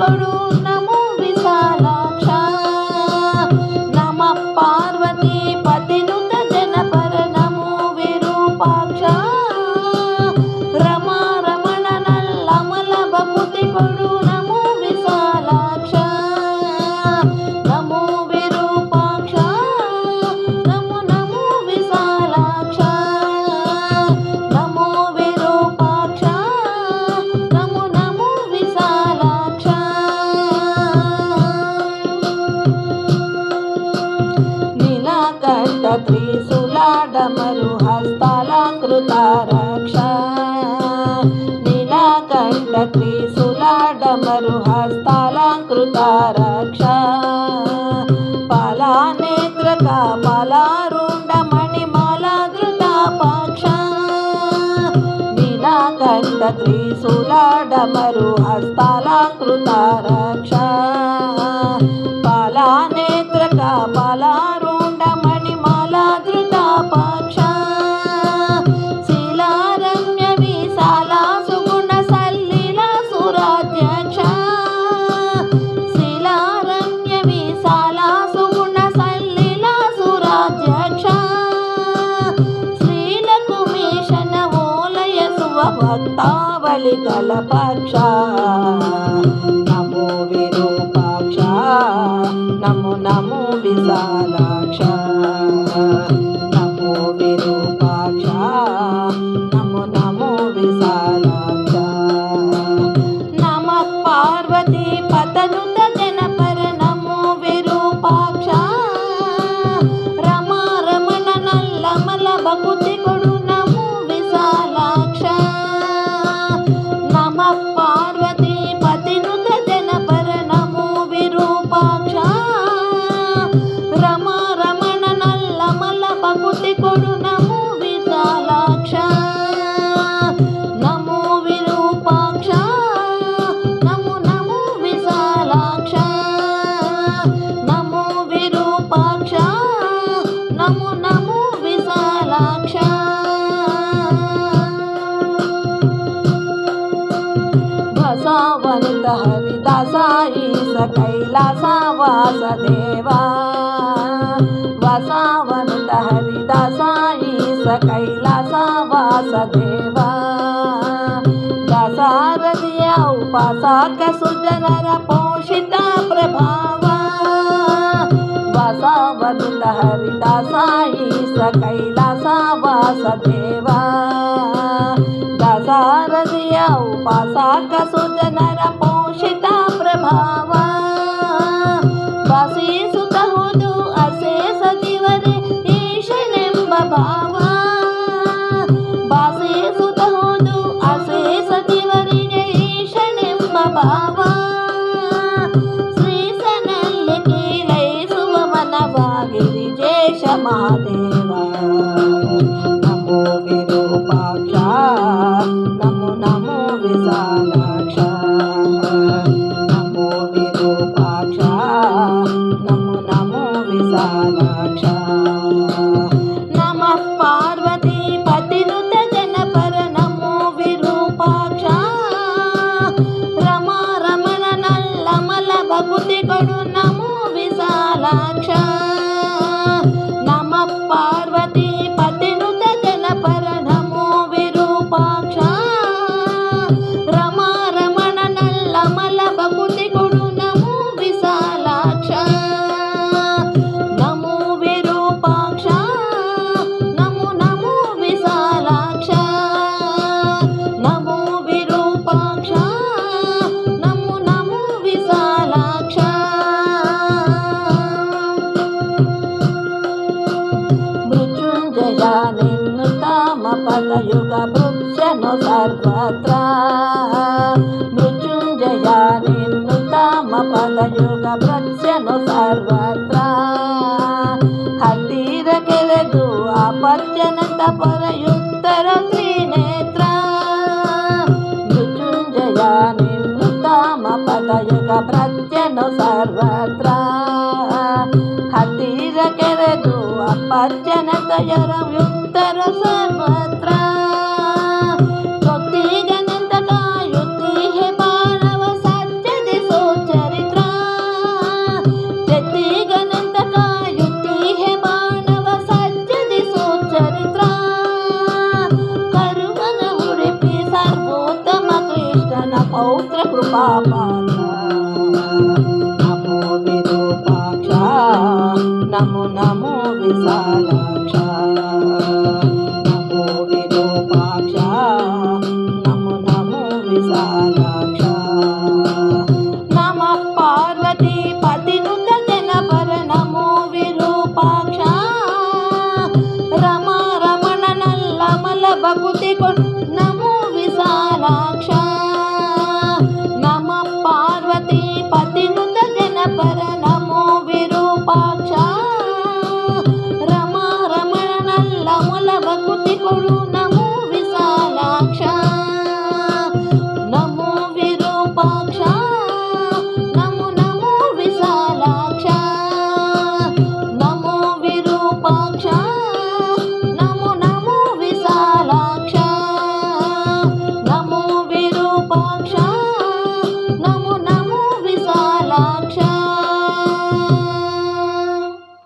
করুণা। సులాడమరు త్రిశూలాడమరు హస్తాలంకృత రక్ష నీలకంఠ త్రిశూలాడమరు హస్తాలంకృత రక్ష పాలానేత్రక పాలారుండ మణిమాలాధృత పక్ష. నీలకంఠ త్రిశూలాడమరు హస్తాలంకృత రక్ష భక్తావళి కలపక్ష నమో విరూపాక్ష. నమో నమో విశాలాక్ష. बसवंत हरिदासाई सावास देवा. वसावंत हरिदासाई सावास देवा. दसारदिया उपासाक सुजनर पोषिता प्रभावा. वसावंत हरिदासाई सावास देवा. भावा बसे सुतहुदु असे सतिवरे ईशनेंब भावा बसे सुतहुदु असे सतिवरिगे ईशनेंब भावा ಶ್ರೀಸನಲ್ಲಿ ಕೀರೈಸುವ ಮನವಾಗಿ ವಿಜೇಶ ಮಾದೇವ ನಮೋ ವಿರೂಪಾಕ್ಷ ನಮೋ ನಮೋ ವಿಶಾಲಾಕ್ಷ ಬೆಳಗುಗ ಪ್ರತ್ಯನು ಸರ್ವತ್ರ ಹತ್ತಿರ ಕೆರೆದು ಅಪತ್ಯನಂತ ಪರಯುತ್ತರಲ್ಲಿ ನೇತ್ರ ಮೃತ್ಯುಂಜಯ ನಿಮೃತಮ ಪದಯುಗ ಪ್ರತ್ಯನು ಸರ್ವತ್ರ ಹತ್ತಿರ ಕೆರೆದು ಅಪತ್ಯನಂತ ಯರವ್ಯ నము నమో విశాలాక్ష.